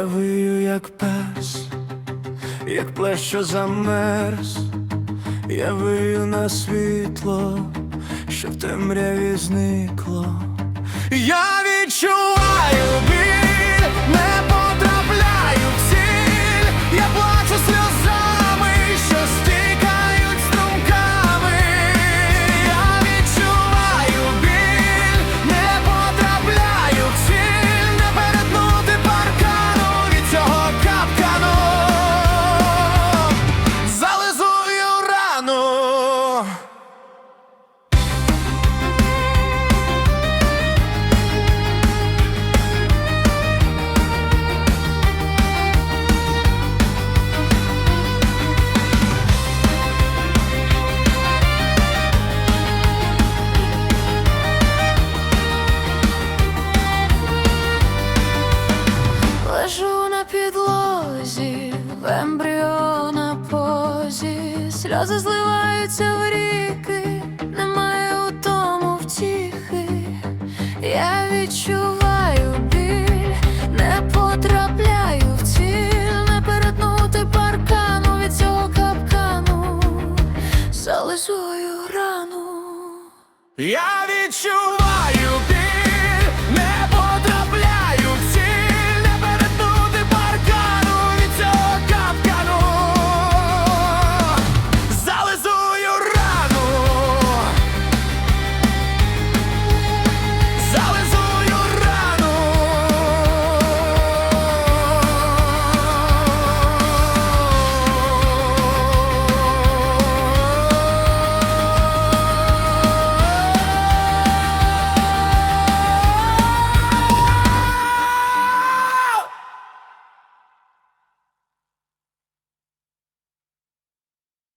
Я вию, як пес, як плещ, що замерз, я вию на світло, що в темряві зникло. Я відчуваю сльози зливаються в ріки, немає у тому втіхи. Я відчуваю біль, не потрапляю в ціль, не перетнути паркану від цього капкану, зализую рану. Я